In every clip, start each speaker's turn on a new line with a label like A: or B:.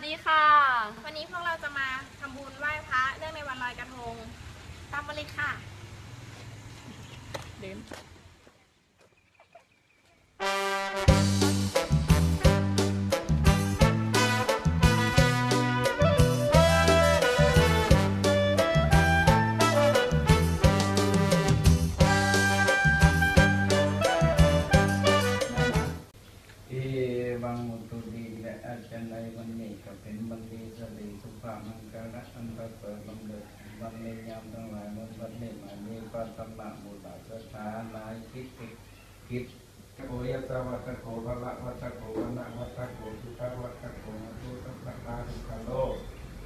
A: วัสดีค่ะ
B: วันนี้พวกเราจะมาทำบุญไหว้พระเรื่องในวันลอยกระทง ตามมาเลยค่ะ
A: เดิน
C: ภาพมังคละอันประเสริฐบังเกิดวันนี้ยามทั้งหลายวันวันนี้มายมีพระธรรมบุตรสถานายคิดคิดโอยัสสะวัตโกภะละวัตโกวนะวัตโกสุขวัตโกมัตุสัพพะสุขโลก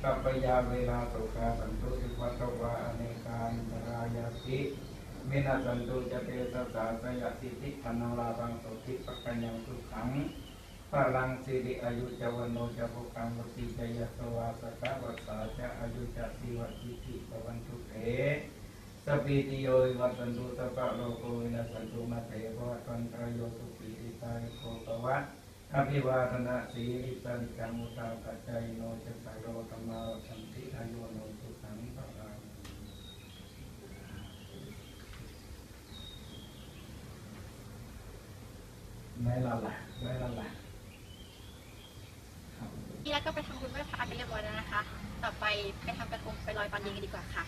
C: กัปยาเวลาสุขาสันตุสิวัตวะอเนกาอินิรายาติเมนาสันตุจะเตสสาสยติติปนลาบังสุติปัญญังสุขังพลังสิริอายุจวันโนจะภกังวติจยสวา สกะวัสาจะอายุจัติวัติติปวันทุเตสปีติโยวัตันตุตปะโลโกวินาสันตุมาเตวะตันตรโยสุปีติตายโกตวะอภิวาทนาสีริสันจังมุตาปัจจายโนจะตายโรธรรมาสันติอายุโนตุขังภลัง ไม่ละละไม่ละละ
B: ที่แล้วก็ไปทำบุญไหว้พระกันเรียบร้อยแล้วนะคะ ต่อไปไปทำกระทงไปลอยปานยิ
D: งกัน
E: ดีกว่า
D: ค่ะ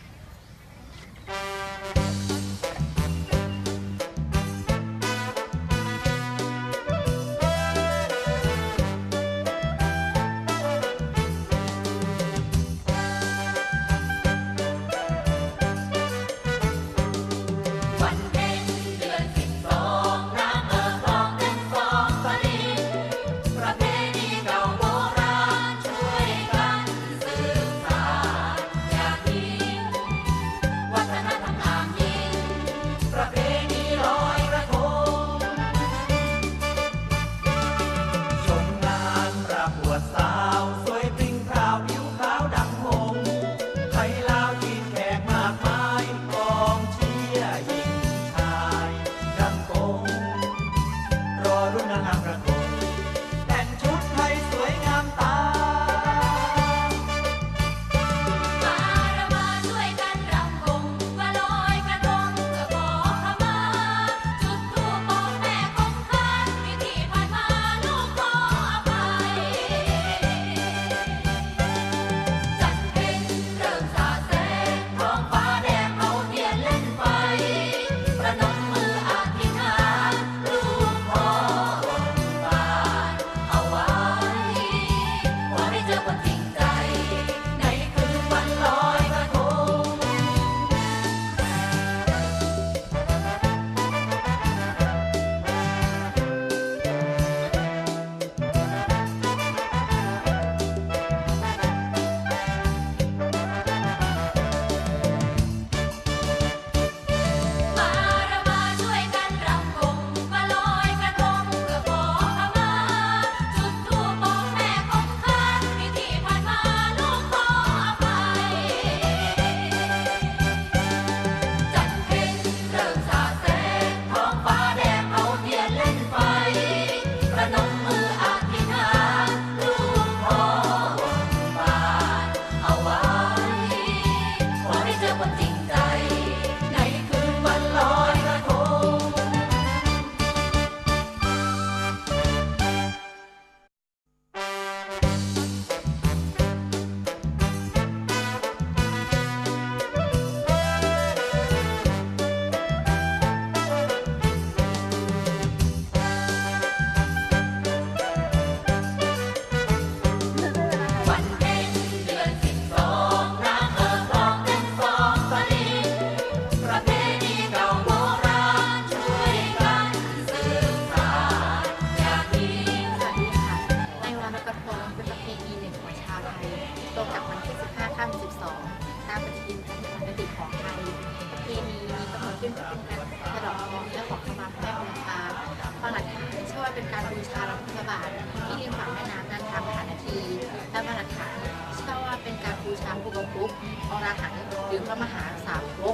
D: หัน
B: หรือพระมหาสาวก